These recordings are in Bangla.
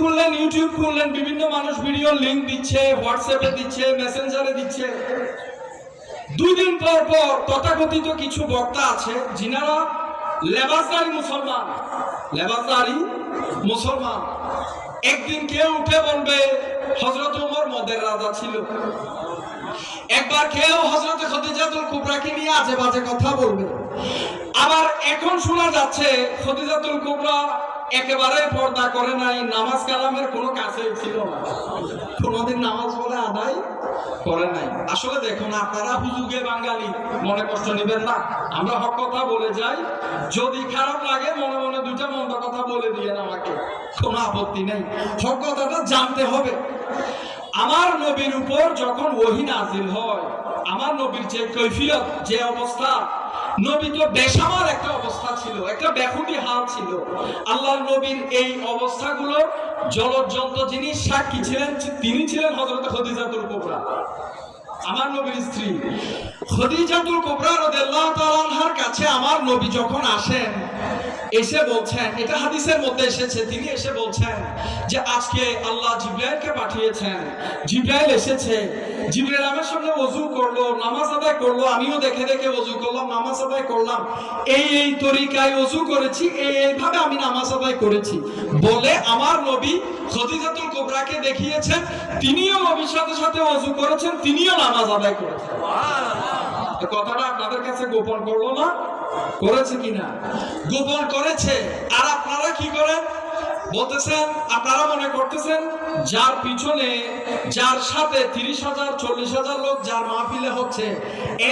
খুললেন ইউটিউব খুললেন, বিভিন্ন মানুষ ভিডিও লিংক দিচ্ছে হোয়াটসঅ্যাপে দিচ্ছে মেসেঞ্জারে দিচ্ছে। দুই দিন পর পর তথাকথিত কিছু বক্তা আছে, যিনারা লেবাসদারি মুসলমান। লেবাসদারি মুসলমান। একদিন কেউ উঠে বলবে হজরত উমর মদের রাজা ছিল। একবার কেউ হজরত খদিজাতুল কুবরাকে নিয়ে আজে বাজে কথা বলবে। আবার এখন শোনা যাচ্ছে, খদিজাতুল কুবরা একেবারে পর্দা করে নাই, নামাজ কালামের কোনো কাছেই ছিল না। কোনোদিন নামাজ বলে আদায় করে নাই। আসলে দেখুন আপনারা হুজুগে বাঙালি, মনে কষ্ট নেবেন না। আমরা হক কথা বলে যাই। যদি খারাপ লাগে, মনে মনে দুইটা মন্দ কথা বলে দিয়েন আমাকে। কোনো আপত্তি নেই। হক কথাটা জানতে হবে। আমার নবীর উপর যখন ওহি নাজিল হয়, আমার নবীর যে কৈফিয়ত, যে অবস্থা নবী তো বেসামার একটা অবস্থা ছিল, একটা ব্যাকুটি হাল ছিল। আল্লাহর নবীর এই অবস্থাগুলোর জলজ্জন্ত যিনি সাক্ষী ছিলেন, তিনি ছিলেন হজরত খদিজাতুল কোবরা। আমার নবীর স্ত্রী খদিজাতুল রাদিয়াল্লাহু কাছে আমার নবী যখন আসেন, এসে বলছেন, এটা হাদিসের মধ্যে এসেছে, তিনি এসে বলছেন যে আজকে আল্লাহ জিব্রাইলকে পাঠিয়েছেন। জিব্রাইল এসেছে, জিব্রাইল আমার ওযু করল, নামাজ আদায় করল, আমিও দেখে দেখে ওযু করলাম, নামাজ আদায় করলাম। এই এই তরিকায় ওযু করেছি, এই, এইভাবে আমি নামাজ আদায় করেছি। বলে আমার নবী খদিজাতুল কোবরাকে দেখিয়েছেন, তিনিও নবীর সাথে সাথে ওযু করেছেন, তিনিও নামাজ আদায় করেছেন তো কথাটা আপনাদের কাছে গোপন করল না? করেছে কিনা? গোপন করেছে। আর আপনারা কি বলতেছেন, আপনারা মনে করতেছেন, যার পিছনে, যার সাথে তিরিশ হাজার, চল্লিশ হাজার লোক, যার মাহফিলে হচ্ছে,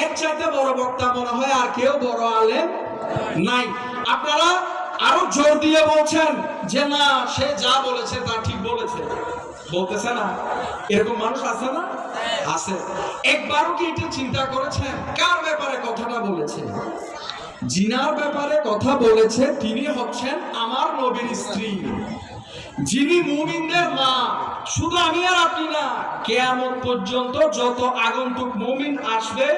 এর চাইতে বড় বক্তা মনে হয় আর কেউ বড় আলেম নাই। আপনারা আরও জোর দিয়ে বলছেন যে, না, সে যা বলেছে তা ঠিক বলেছে। বলতেছে না। এরকম মানুষ আছে না? আছে। একবারও কি এটা চিন্তা করেছেন? কার ব্যাপারে কথাটা বলেছে? জিনার ব্যাপারে কথা বলেছে, তিনি হচ্ছেন আমার নবীর স্ত্রী। যিনি মুমিনদের মা। শুধু আমি আর আপনি না, কেয়ামত পর্যন্ত যত আগন্তুক মুমিন আসবে,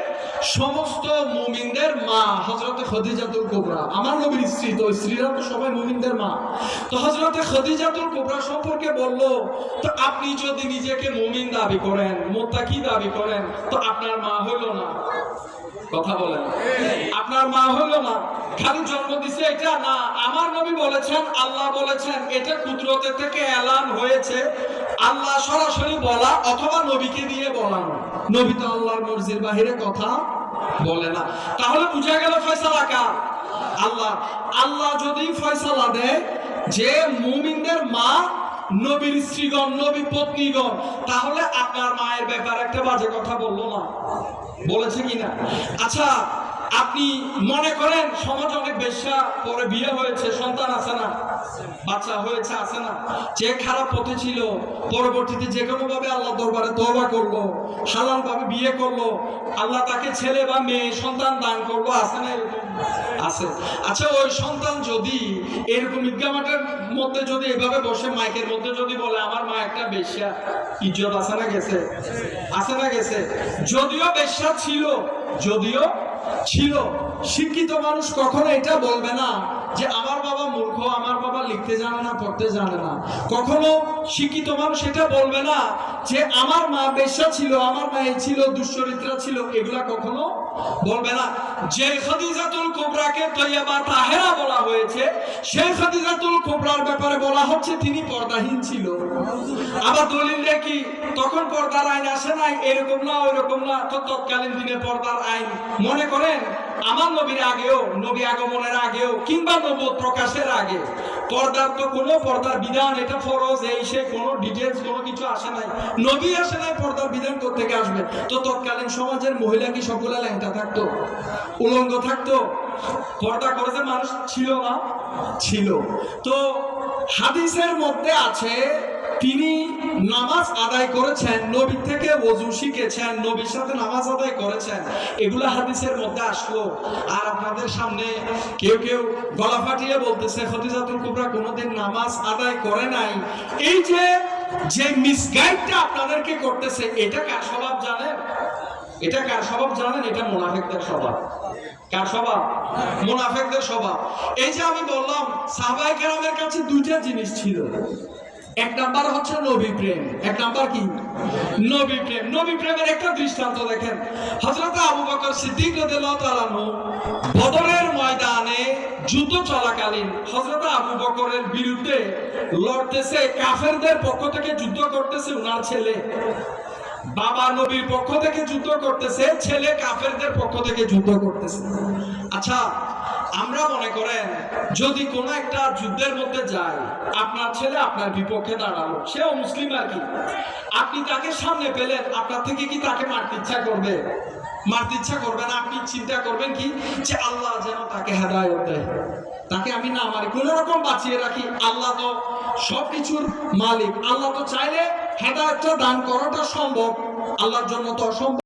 সমস্ত মুমিনদের মা হজরতে খদিজাতুল কোবরা, আমার নবীর স্ত্রী, তো স্ত্রীরা তো সবাই মুমিনদের মা। তো হজরতে খদিজাতুল কোবরা সম্পর্কে বলল, তো আপনি যদি নিজেকে মুমিন দাবি করেন, মোত্তাকি দাবি করেন, তো আপনার মা হইল না। কথা বলেন। আপনার মা হলো না খালি জন্ম দিছে এটা না। আমার নবী বলেছেন, আল্লাহ বলেছেন, এটা কুদরতের থেকে এলান হয়েছে। আল্লাহ সরাসরি বলা অথবা নবীকে দিয়ে বলানো। নবী তো আল্লাহর মর্জির বাহিরে কথা বলে না। তাহলে বুঝা গেল ফয়সালা কার? আল্লাহ। আল্লাহ যদি ফয়সালা দেয়, যে মুমিনদের মা নবীর স্ত্রীগণ নবী পত্নীগণ, তাহলে আপনার মায়ের ব্যাপারে একটা বাজে কথা বলল না। বলেছে কিনা? আচ্ছা আপনি মনে করেন সমাজ অনেক বেশ্যা পরে বিয়ে হয়েছে, সন্তান আছে না? বাচ্চা হয়েছে, আছে না? যে খারাপ পথে ছিল, পরবর্তীতে যে কোনো ভাবে আল্লাহ দরবারে দরবার করল হালাল ভাবে বিয়ে করল, আল্লাহ তাকে ছেলে বা মেয়ে, সন্তান দান করল, আছে না এরকম? আছে। আচ্ছা ওই সন্তান যদি এরকম ঈদগা মাঠের মধ্যে যদি এভাবে বসে, মাইকের মধ্যে যদি বলে, আমার মা একটা বেশ্যা, ইজ্জত আসা না গেছে আছে না গেছে। যদিও বেশ্যা ছিল, যদিও ছিল। শিক্ষিত মানুষ কখনো এটা বলবে না যে, আমার বাবা মূর্খ, আমার বাবা লিখতে জানে না, পড়তে জানে না। কখনো শিক্ষিত মানুষ এটা বলবে না যে, আমার মা বেশ্যা ছিল, আমার মা ছিল, দুশ্চরিত্রা ছিল। এগুলা কখনো বলবে না। যে খদিজাতুল কোবরাকে তৈয়বা তাহেরা বলা হয়েছে সেই খদিজাতুল কোবরার ব্যাপারে বলা হচ্ছে তিনি পর্দাহীন ছিল। আবার দলিল কি তখন পর্দার আইন আসে নাই, এরকম না, ওইরকম না, তো তৎকালীন দিনে পর্দার আইন। মনে করেন, আমার নবীর আগেও, নবী আগমনের আগেও, কিংবা নবদ প্রকাশের আগে, পর্দার তো কোনো পর্দার বিধান, এটা ফরজ, এই সে কোনো ডিটেলস কোনো কিছু আসে নাই। নবী আসে নাই, পর্দার বিধান থেকে আসবে? তো তৎকালীন সমাজের মহিলা কি সকলে ল্যাংটা থাকতো? উলঙ্গ থাকতো? পর্দা করেছে মানুষ ছিল না? ছিল। তো হাদিসের মধ্যে আছে তিনি নামাজ আদায় করেছেন, নবী থেকে ওযু শিখেছেন, নবীর সাথে নামাজ আদায় করেছেন। এগুলো হাদিসের মধ্যে আসলো। আর আপনাদের সামনে কেউ কেউ গলা ফাটিয়ে বলতেছে, খদিজাতুল কুবরা কোনোদিন নামাজ আদায় করে নাই। এই যে যে মিসগাইডটা আপনাদেরকে করতেছে, এটা কার স্বভাব জানেন? এটা কার স্বভাব জানেন? এটা মুনাফিকদের স্বভাব। কার স্বভাব? মুনাফিকদের স্বভাব। এই যে আমি বললাম, সাহাবায়ে কেরামের কাছে দুইটা জিনিস ছিল। এক নাম্বার হচ্ছে নবী প্রেম। এক নাম্বার কি? নবী প্রেম। নবী প্রেমের একটা দৃষ্টান্ত দেখেন। হযরত আবু বকর সিদ্দিক রাদিয়াল্লাহু বদরের ময়দানে যুদ্ধ চলাকালীন হযরত আবু বকরের বিরুদ্ধে লড়তেছে কাফেরদের পক্ষ থেকে যুদ্ধ করতেছে উনার ছেলে। বাবা নবীর পক্ষ থেকে যুদ্ধ করতেছে, ছেলে কাফেরদের পক্ষ থেকে যুদ্ধ করতেছে। আচ্ছা আমরা মনে করেন, যদি কোনো একটা যুদ্ধের মধ্যে যায় আপনার ছেলে আপনার বিপক্ষে দাঁড়াল, সেও মুসলিম আর কি? আপনি তাকে সামনে পেলেন, আপনার থেকে কি তাকে মারতে ইচ্ছা করবে? মারতে ইচ্ছা করবে না, আপনি চিন্তা করবেন কি? যে আল্লাহ যেন তাকে হেদায়ত দেয়। তাকে আমি না মারি, কোন রকম বাঁচিয়ে রাখি। আল্লাহ তো সবকিছুর মালিক। আল্লাহ তো চাইলে হেদায়তটা দান করাটা সম্ভব। আল্লাহর জন্য তো অসম্ভব।